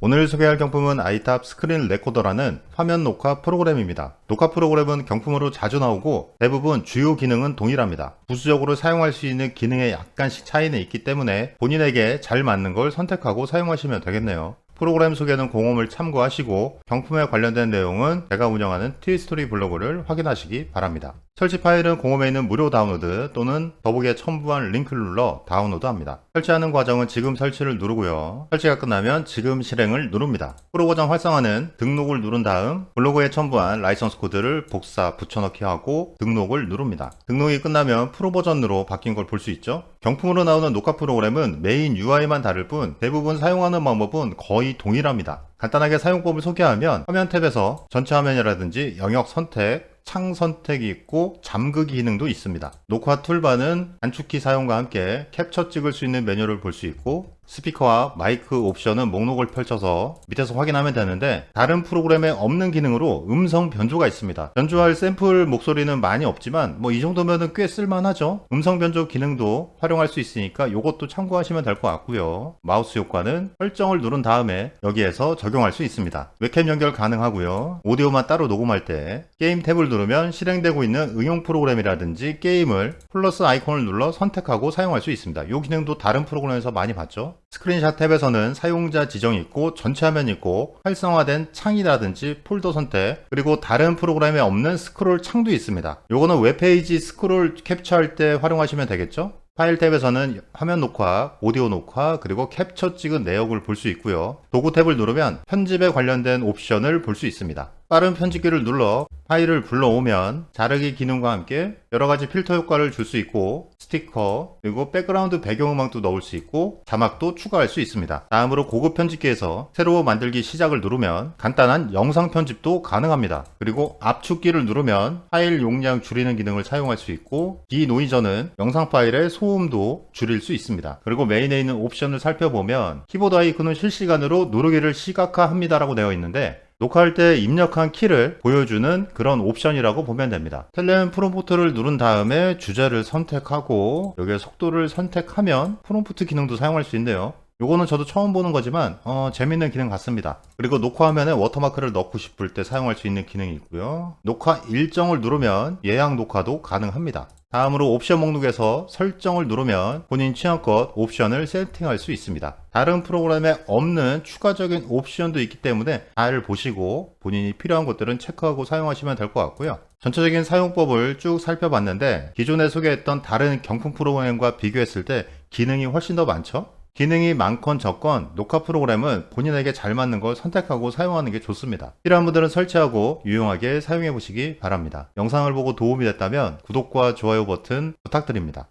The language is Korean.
오늘 소개할 경품은 아이탑 스크린 레코더라는 화면 녹화 프로그램입니다. 녹화 프로그램은 경품으로 자주 나오고 대부분 주요 기능은 동일합니다. 부수적으로 사용할 수 있는 기능에 약간씩 차이는 있기 때문에 본인에게 잘 맞는 걸 선택하고 사용하시면 되겠네요. 프로그램 소개는 공홈을 참고하시고 경품에 관련된 내용은 제가 운영하는 티스토리 블로그를 확인하시기 바랍니다. 설치 파일은 공홈에 있는 무료 다운로드 또는 더보기에 첨부한 링크를 눌러 다운로드합니다. 설치하는 과정은 지금 설치를 누르고요. 설치가 끝나면 지금 실행을 누릅니다. 프로 버전 활성화는 등록을 누른 다음 블로그에 첨부한 라이선스 코드를 복사 붙여넣기 하고 등록을 누릅니다. 등록이 끝나면 프로 버전으로 바뀐 걸 볼 수 있죠. 경품으로 나오는 녹화 프로그램은 메인 UI만 다를 뿐 대부분 사용하는 방법은 거의 동일합니다. 간단하게 사용법을 소개하면 화면 탭에서 전체 화면이라든지 영역 선택, 창 선택이 있고 잠그기 기능도 있습니다. 녹화 툴바는 단축키 사용과 함께 캡처 찍을 수 있는 메뉴를 볼 수 있고 스피커와 마이크 옵션은 목록을 펼쳐서 밑에서 확인하면 되는데 다른 프로그램에 없는 기능으로 음성 변조가 있습니다. 변조할 샘플 목소리는 많이 없지만 뭐 이 정도면은 꽤 쓸만하죠. 음성 변조 기능도 활용할 수 있으니까 이것도 참고하시면 될 것 같고요. 마우스 효과는 설정을 누른 다음에 여기에서 적용할 수 있습니다. 웹캠 연결 가능하고요. 오디오만 따로 녹음할 때 게임 탭을 누르면 실행되고 있는 응용 프로그램이라든지 게임을 플러스 아이콘을 눌러 선택하고 사용할 수 있습니다. 이 기능도 다른 프로그램에서 많이 봤죠. 스크린샷 탭에서는 사용자 지정이 있고 전체 화면이 있고 활성화된 창이라든지 폴더 선택 그리고 다른 프로그램에 없는 스크롤 창도 있습니다. 요거는 웹페이지 스크롤 캡처할 때 활용하시면 되겠죠? 파일 탭에서는 화면 녹화, 오디오 녹화, 그리고 캡처 찍은 내역을 볼 수 있고요. 도구 탭을 누르면 편집에 관련된 옵션을 볼 수 있습니다. 빠른 편집기를 눌러 파일을 불러오면 자르기 기능과 함께 여러 가지 필터 효과를 줄 수 있고 스티커 그리고 백그라운드 배경음악도 넣을 수 있고 자막도 추가할 수 있습니다. 다음으로 고급 편집기에서 새로 만들기 시작을 누르면 간단한 영상 편집도 가능합니다. 그리고 압축기를 누르면 파일 용량 줄이는 기능을 사용할 수 있고 디노이저는 영상 파일의 소음도 줄일 수 있습니다. 그리고 메인에 있는 옵션을 살펴보면 키보드 아이콘은 실시간으로 누르기를 시각화합니다 라고 되어 있는데 녹화할 때 입력한 키를 보여주는 그런 옵션이라고 보면 됩니다. 텔레는 프롬프트를 누른 다음에 주제를 선택하고 여기에 속도를 선택하면 프롬프트 기능도 사용할 수 있네요. 요거는 저도 처음 보는 거지만 어, 재밌는 기능 같습니다. 그리고 녹화 화면에 워터마크를 넣고 싶을 때 사용할 수 있는 기능이 있고요. 녹화 일정을 누르면 예약 녹화도 가능합니다. 다음으로 옵션 목록에서 설정을 누르면 본인 취향껏 옵션을 세팅할 수 있습니다. 다른 프로그램에 없는 추가적인 옵션도 있기 때문에 잘 보시고 본인이 필요한 것들은 체크하고 사용하시면 될 것 같고요. 전체적인 사용법을 쭉 살펴봤는데 기존에 소개했던 다른 경품 프로그램과 비교했을 때 기능이 훨씬 더 많죠? 기능이 많건 적건 녹화 프로그램은 본인에게 잘 맞는 걸 선택하고 사용하는 게 좋습니다. 필요한 분들은 설치하고 유용하게 사용해 보시기 바랍니다. 영상을 보고 도움이 됐다면 구독과 좋아요 버튼 부탁드립니다.